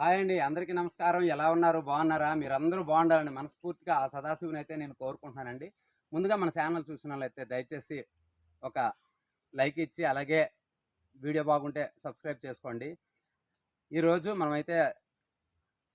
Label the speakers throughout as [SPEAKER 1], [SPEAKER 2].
[SPEAKER 1] Hi అండి. అందరికీ నమస్కారం. ఎలా ఉన్నారు? బాగున్నారా? మీరందరూ బాగుండాలని మనస్ఫూర్తిగా ఆ సదాశివుని అయితే నేను కోరుకుంటున్నానండి. ముందుగా మన ఛానల్ చూసిన వాళ్ళైతే దయచేసి ఒక లైక్ ఇచ్చి అలాగే వీడియో బాగుంటే సబ్స్క్రైబ్ చేసుకోండి. ఈరోజు మనమైతే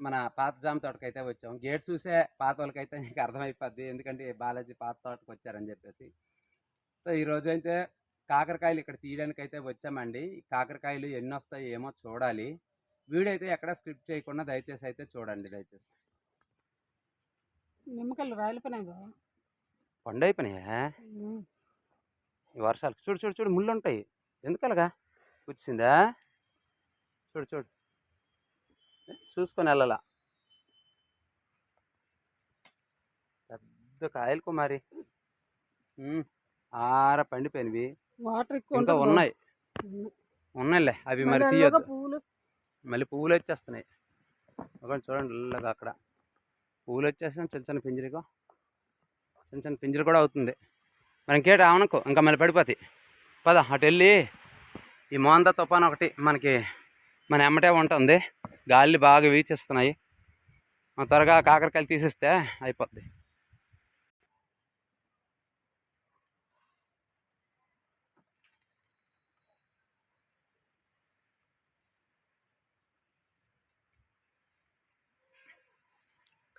[SPEAKER 1] మన పాత జామ తోటకైతే వచ్చాం. గేట్ చూసే పాత వాళ్ళకైతే మీకు అర్థమైపోద్ది. ఎందుకంటే బాలాజీ పాత తోటకు వచ్చారని చెప్పేసి. సో ఈరోజు అయితే కాకరకాయలు ఇక్కడ తీయడానికి అయితే వచ్చామండి కాకరకాయలు ఎన్ని వస్తాయి ఏమో చూడాలి. వీడియో అయితే ఎక్కడ స్క్రిప్ట్ చేయకుండా దయచేసి అయితే చూడండి దయచేసి.
[SPEAKER 2] నిమ్మకాయలు రాలిపోయినాయి బావ
[SPEAKER 1] పండు అయిపోయినాయా? ఈ వర్షాలు. చూడు చూడు చూడు ముళ్ళు ఉంటాయి ఎందుకు అలాగా వచ్చిందా చూడు. చూడు చూసుకొని వెళ్ళాలా? పెద్ద కాయలు కుమారి ఆర పండిపోయినవి. ఇంకా. ఉన్నాయి. ఉన్నాయిలే అవి మరి
[SPEAKER 2] పువ్వులు
[SPEAKER 1] మళ్ళీ పువ్వులు వచ్చేస్తున్నాయి. ఒకటి చూడండి ఇల్లగా అక్కడ. పువ్వులు వచ్చేస్తాయి చిన్న చిన్న పింజరికో చిన్న చిన్న పింజరు కూడా అవుతుంది. మరి ఇంకేటి అవనకు ఇంకా మళ్ళీ పడిపోతాయి. పద అటు వెళ్ళి ఈ మోంద తుఫాన్ ఒకటి మనకి మన ఎమ్మటే ఉంటుంది. గాలి బాగా వీచేస్తున్నాయి. త్వరగా కాకరకాయలు తీసేస్తే అయిపోద్ది.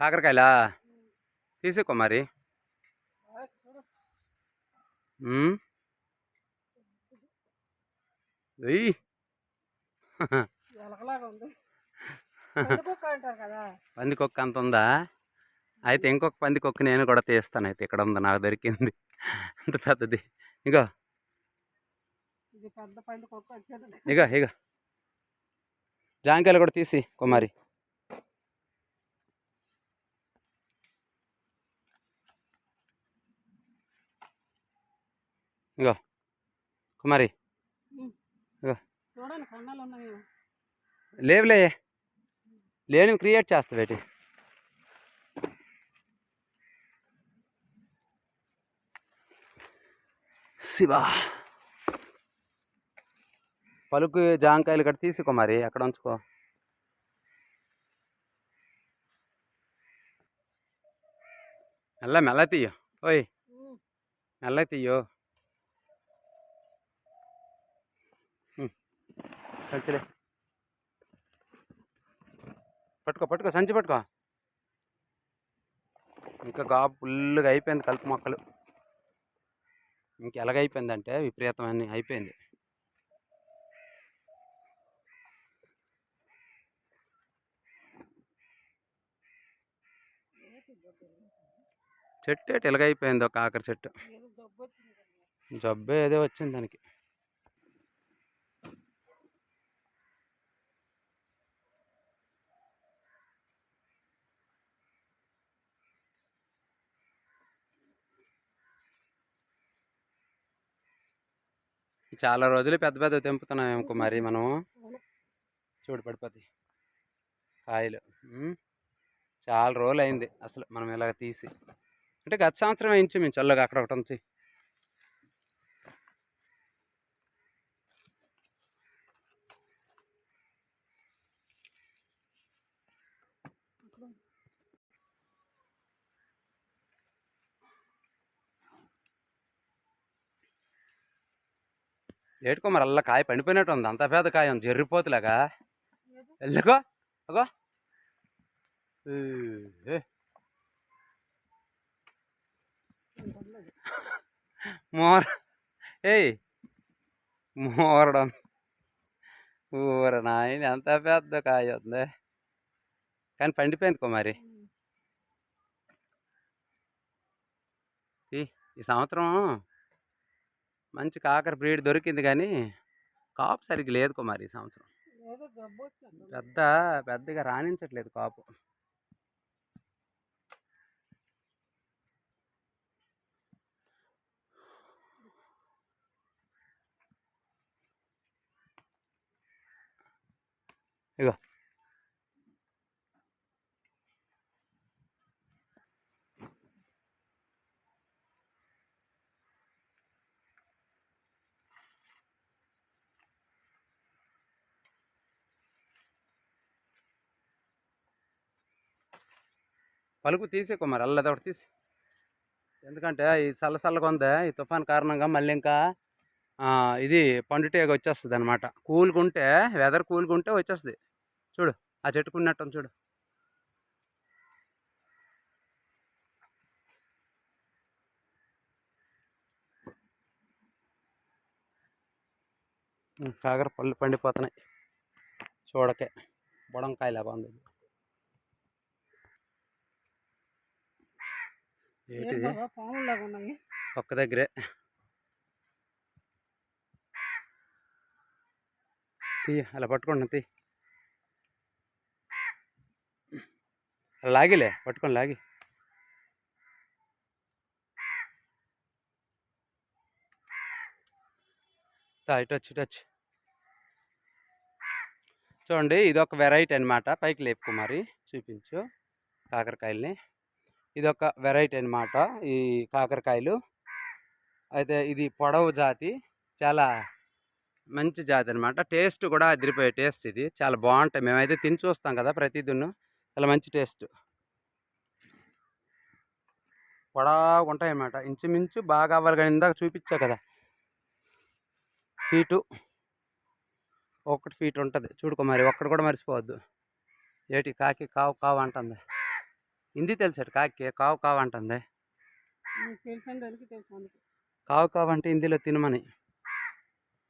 [SPEAKER 1] కాకరకాయలా? తీసుకో మరి.
[SPEAKER 2] పందికొక్క
[SPEAKER 1] అంత ఉందా? అయితే ఇంకొక పందికొక్క నేను కూడా తీస్తాను. అయితే ఇక్కడ ఉంది నాకు దొరికింది. అంత పెద్దది. ఇగో. ఇగో ఇగో. జాంకాయలు కూడా తీసి కుమారి ఇగో కుమారి.
[SPEAKER 2] ఉన్నాయి
[SPEAKER 1] లేవులే. లేని క్రియేట్ చేస్తా బేటి. శివా. పలుకు జాంకాయలు కట్టి తీసుకో మరి అక్కడ ఉంచుకో. మెల్ల మెల్ల తీయో. ఓయ్. మెల్ల తీయో. సంచిలే. పట్టుకో పట్టుకో సంచి పట్టుకో. ఇంకా గా ఫుల్గా అయిపోయింది కలుపు మొక్కలు. ఇంక ఎలాగైపోయిందంటే విపరీతమైన అయిపోయింది. చెట్టు ఎటు ఎలాగైపోయింది ఒక ఆఖరి చెట్టు.
[SPEAKER 2] జబ్బు
[SPEAKER 1] జబ్బే ఏదో వచ్చింది దానికి. చాలా రోజులు పెద్ద పెద్ద తెంపుతున్నాం ఇంకో మరి మనం. చూడు పడిపోతాయి కాయలు. చాలా రోజులు అయింది అసలు మనం ఇలాగ తీసి. అంటే గత సంవత్సరం వేయించి మేము చల్లగా అక్కడ ఒకటి ఏటుకో మరి అలా కాయ పండిపోయినట్టు ఉంది. అంత పెద్ద కాయ ఉంది. జర్రిపోతులాగా. వెళ్ళకో అగో. మోర. ఏయ్. మోరడం. ఊర నాయన ఎంత పెద్ద కాయ ఉంది. కానీ పండిపోయింది కుమారి ఈ ఈ సంవత్సరం మంచి కాకర బ్రీడ్ దొరికింది కానీ కాపు సరిగ్గా లేదు కుమారి ఈ సంవత్సరం. పెద్ద పెద్దగా రాణించట్లేదు కాపు. ఇగో పలుకు తీసే కుమార్ అల్లది ఒకటి తీసి ఎందుకంటే ఈ చల్లచల్లగా ఉంది ఈ తుఫాన్ కారణంగా మళ్ళీ ఇంకా ఇది పండుటేగ వచ్చేస్తుంది అనమాట కూలుకుంటే వెదర్ కూల్గుంటే వచ్చేస్తుంది. చూడు ఆ చెట్టుకున్నట్టు చూడు. ఉమ్, కాకర పళ్ళు పండిపోతున్నాయి. చూడకే బుడంకాయలా ఉంది ఇది.
[SPEAKER 2] ఏం
[SPEAKER 1] ఏంటిది ఒక్క దగ్గరే. తీ అలా పట్టుకోండి తీ. అలా లాగిలే పట్టుకొని లాగి. ఇటు వచ్చి ఇటు వచ్చి. చూడండి ఇది ఒక వెరైటీ అన్నమాట. పైకి లేపు కుమారి చూపించు. కాకరకాయల్ని. ఇది ఒక వెరైటీ అనమాట ఈ కాకరకాయలు. అయితే ఇది పొడవు జాతి చాలా మంచి జాతి అనమాట టేస్ట్ కూడా అదిరిపోయే టేస్ట్ ఇది. చాలా బాగుంటాయి. మేమైతే తిని చూస్తాం కదా ప్రతిదిన్ను. చాలా మంచి టేస్ట్. పొడవుగా ఉంటాయి అన్నమాట. ఇంచుమించు బాగా అవ్వాలి కానీ ఇందాక చూపించా కదా. ఫీటు. ఒకటి ఫీట్ ఉంటుంది. చూడుకో మరి ఒక్కడు కూడా మర్చిపోవద్దు ఏటి కాకి కావు కావు అంటుంది. హిందీ తెలిసాడు కాకి? కావు కావు అంటుంది. కావు కావు అంటే హిందీలో తినమని.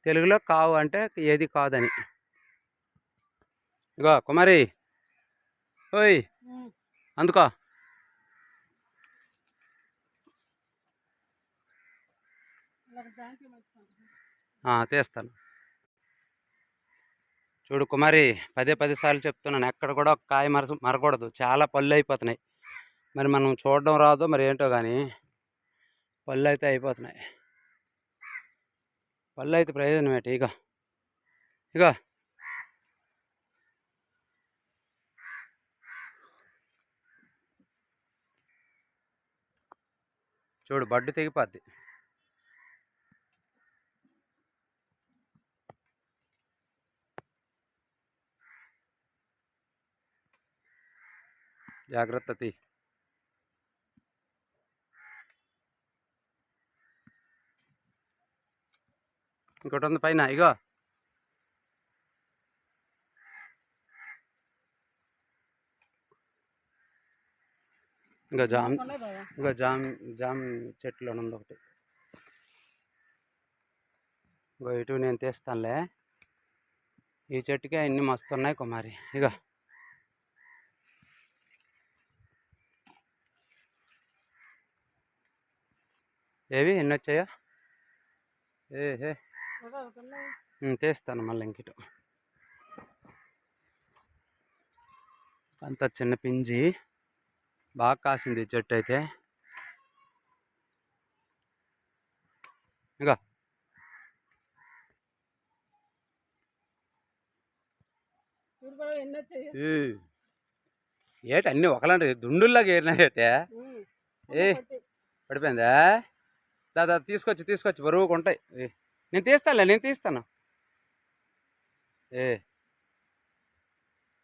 [SPEAKER 1] తెలుగులో కావు అంటే ఏది కాదని. ఇగో కుమారి. ఓయ్. అందుకో. తీస్తాను. చూడు కుమారి పదే పది సార్లు చెప్తున్నాను. ఎక్కడ కూడా ఒక కాయ మర మరకూడదు. చాలా పళ్ళు అయిపోతున్నాయి. మరి మనం చూడడం రాదో మరి ఏంటో కానీ పళ్ళు అయితే అయిపోతున్నాయి. పళ్ళు అయితే ప్రయోజనం ఏంటి? ఇక ఇక చూడు బడ్డు తెగిపోద్ది. జాగ్రత్త తీ. ఇంకోటి ఉంది పైన ఇగో. ఇంకా జామ్ ఇంకా జామ్ జామ్ చెట్లు ఉంది ఒకటి. ఇంకో ఇటు నేను తీస్తానులే. ఈ చెట్టుకే అన్ని మస్తున్నాయి కుమారి ఇగో. ఏవి ఎన్ని వచ్చాయో? ఏ తీస్తాను మళ్ళీ ఇంకిటు అంత చిన్న పింజి. బాగా కాసింది చెట్టు అయితే. ఇక ఏటి అన్నీ ఒకలాంటి దుండుల్లాగా ఏరినాయేటే. ఏ. పడిపోయిందా? దాదా తీసుకొచ్చి తీసుకొచ్చి ఏ, నేను తీస్తానులే నేను తీస్తాను. ఏ.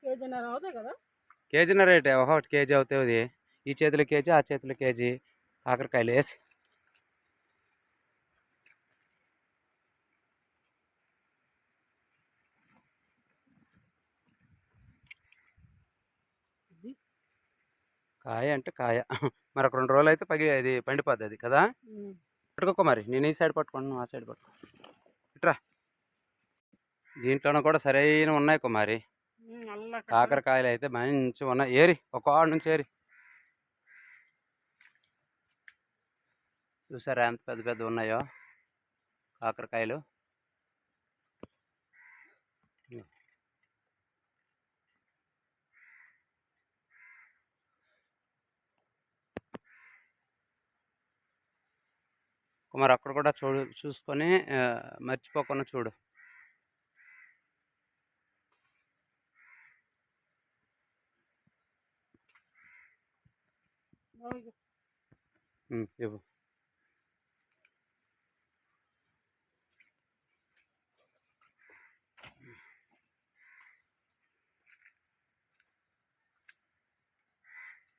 [SPEAKER 2] కేజీన్నర అవుతాయి కదా?
[SPEAKER 1] కేజీన్నర రేటే ఒకటి కేజీ అవుతుంది ఈ చేతిలో కేజీ ఆ చేతిలో కేజీ. కాకరకాయలు వేసి. కాయ అంటే కాయ. మరి ఒక రెండు రోజులు అయితే పగి అది పండిపోద్ది అది కదా. పట్టుకోకో మరి. నేను ఈ సైడ్ పట్టుకోను నువ్వు ఆ సైడ్ పట్టుకో. ఇట్రా. దీంట్లోనూ కూడా సరైన ఉన్నాయి కుమారి. కాకరకాయలు అయితే మంచిగా ఉన్నాయి. ఏరి ఒక ఆడు నుంచి ఏరి. చూసారా ఎంత పెద్ద పెద్ద ఉన్నాయో కాకరకాయలు? కుమార్ అక్కడ కూడా చూడు చూసుకొని మర్చిపోకుండా చూడు. ఇవ్వు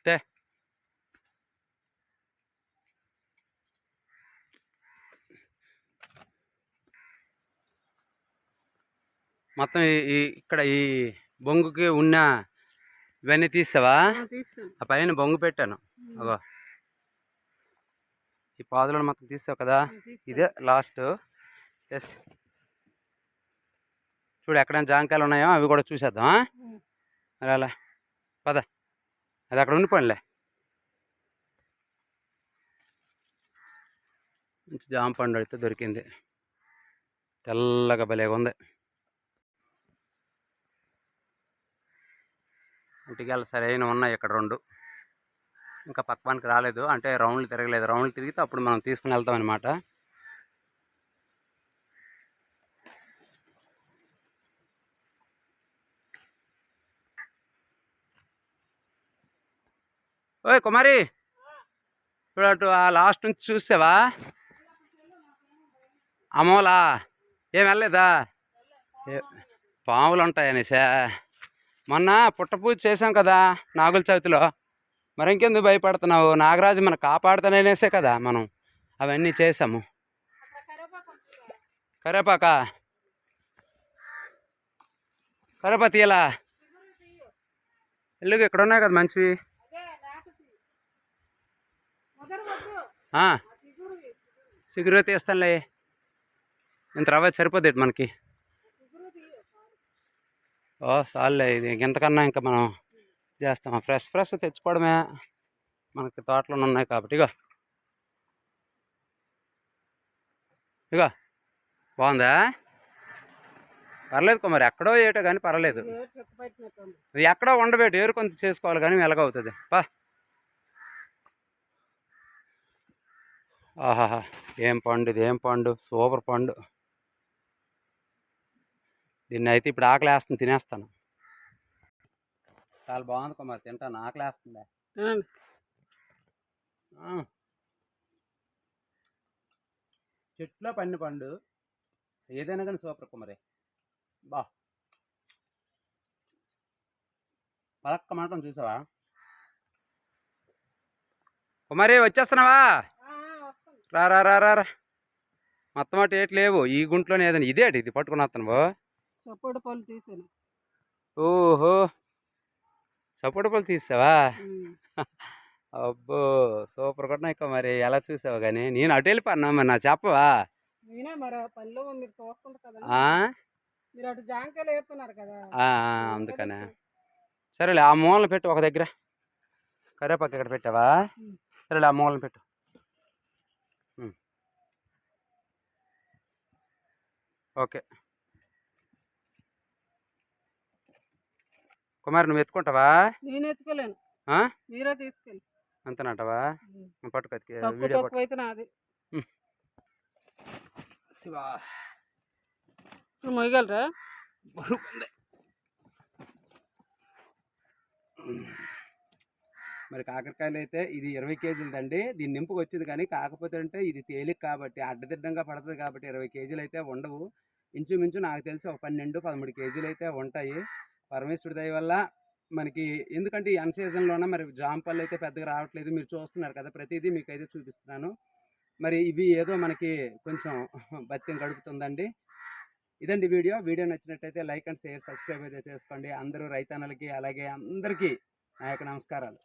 [SPEAKER 1] తే మొత్తం ఈ- ఇక్కడ ఈ బొంగుకి ఉన్న ఇవన్నీ తీసావా? ఆ పైన బొంగు పెట్టాను. అగో. ఈ పాదులను మొత్తం తీసావు కదా? ఇదే లాస్ట్ ఎస్ చూడు ఎక్కడైనా జాంకాయలు ఉన్నాయో అవి కూడా చూసేద్దాం? అలా అలా పద. అది అక్కడ ఉండిపోయినలే. మంచి జామ పండు అయితే దొరికింది. తెల్లగా భలేగా ఉంది ఇటుకలు సరైన ఉన్నాయి ఇక్కడ రెండు. ఇంకా పక్కవానికి రాలేదు. అంటే రౌండ్లు తిరగలేదు. రౌండ్లు తిరిగితే అప్పుడు మనం తీసుకుని వెళ్తాం అనమాట ఓయ్ కుమారి ఇప్పుడు అటు ఆ లాస్ట్ నుంచి చూసావా? అమోలా ఏం వెళ్ళలేదా? ఏ- పాములు ఉంటాయనేసా మొన్న పుట్ట పూజ చేసాం కదా నాగుల చవితిలో. మరింకెందుకు భయపడుతున్నావు? నాగరాజు మన కాపాడుతాననేసే కదా మనం. అవన్నీ చేసాము కరేపాక. కరేపా తీయలా. ఎల్లుగు ఇక్కడ ఉన్నాయి కదా మంచివి. ఆ, సిగురు తీస్తానులే. ఇంత రవ్వ సరిపోద్ది మనకి. ఓ చాలులే ఇది. ఇంతకన్నా ఇంకా మనం చేస్తాం ఫ్రెష్ ఫ్రెష్ తెచ్చుకోవడమే. మనకి తోటలో ఉన్నాయి కాబట్టి. ఇగో. ఇగో. బాగుందా? పర్లేదు కుమార్. ఎక్కడో ఏటో కానీ పర్లేదు. ఎక్కడో ఉండబెట్టి ఏరుకొని చేసుకోవాలి కానీ వెలగవుతుంది పా. ఆహాహా. ఏం పండు ఇది? ఏం పండు? సూపర్ పండు. దీన్ని అయితే ఇప్పుడు ఆకలి వేస్తుంది తినేస్తాను. చాలా బాగుంది కుమార్ తింటాను ఆకలి వేస్తుందా చెట్లో పండిన పండు ఏదైనా కానీ సూపర్ కుమారే. బా. పలక్క మాటం చూసావా? కుమారి వచ్చేస్తున్నావా? రా రా రా రా. మొత్తం అటు ఏటి లేవు ఈ గుంట్లోనే ఏదైనా ఇదేటి ఇది పట్టుకుని వస్తాను బో
[SPEAKER 2] చప్పుడు పళ్ళు తీసాను.
[SPEAKER 1] ఓహో! సపోర్ట్ పళ్ళు తీసావా? అబ్బో! సూపర్ కూడా ఇక మరి. ఎలా చూసావు కానీ నేను అటు వెళ్ళిపోన్నా మరి నా చెప్పవా?
[SPEAKER 2] నేనే మరి? పళ్ళు మీరు చూస్తుంటారు కదా
[SPEAKER 1] ఆ?
[SPEAKER 2] మీరు అటు జాంకాయలు వేస్తున్నారు కదా.
[SPEAKER 1] అందుకనే. సరేలే ఆ మూలను పెట్టు ఒక దగ్గర. కరేపాకు ఇక్కడ పెట్టావా. సరేలే ఆ మూలను పెట్టు. ఓకే. కుమార్ నువ్వు ఎత్తుకుంటావా?
[SPEAKER 2] నేను ఎత్తుకోలేను.
[SPEAKER 1] ఆ?
[SPEAKER 2] మీరే తీసుకెళ్ళి.
[SPEAKER 1] అంతనంటావా? నువ్వు పట్టుకు ఎత్తుకు
[SPEAKER 2] తక్కువ
[SPEAKER 1] వీడియో
[SPEAKER 2] అయితే నాది.
[SPEAKER 1] శివా.
[SPEAKER 2] నువ్వు మొయ్యగలరా.
[SPEAKER 1] మరి కాకరకాయలు అయితే ఇది ఇరవై కేజీలదండి దీని నింపుకు వచ్చింది కానీ కాకపోతే అంటే ఇది తేలిక కాబట్టి అడ్డదిడ్డంగా పడుతుంది కాబట్టి ఇరవై కేజీలు అయితే ఉండవు. ఇంచుమించు నాకు తెలిసి ఒక పన్నెండు పదమూడు కేజీలు అయితే ఉంటాయి. పరమేశ్వరుడి దయ వల్ల మనకి ఎందుకంటే ఈ అన్ సీజన్లోన మరి జాంపళ్ళు అయితే పెద్దగా రావట్లేదు. మీరు చూస్తున్నారు కదా ప్రతిదీ మీకు అయితే చూపిస్తున్నాను. మరి ఇవి ఏదో మనకి కొంచెం బత్యం గడుపుతుందండి. ఇదండి వీడియో. వీడియో నచ్చినట్టయితే లైక్ అండ్ షేర్ సబ్స్క్రైబ్ అయితే చేసుకోండి. అందరూ రైతన్నలకి అలాగే అందరికీ నా యొక్క నమస్కారాలు.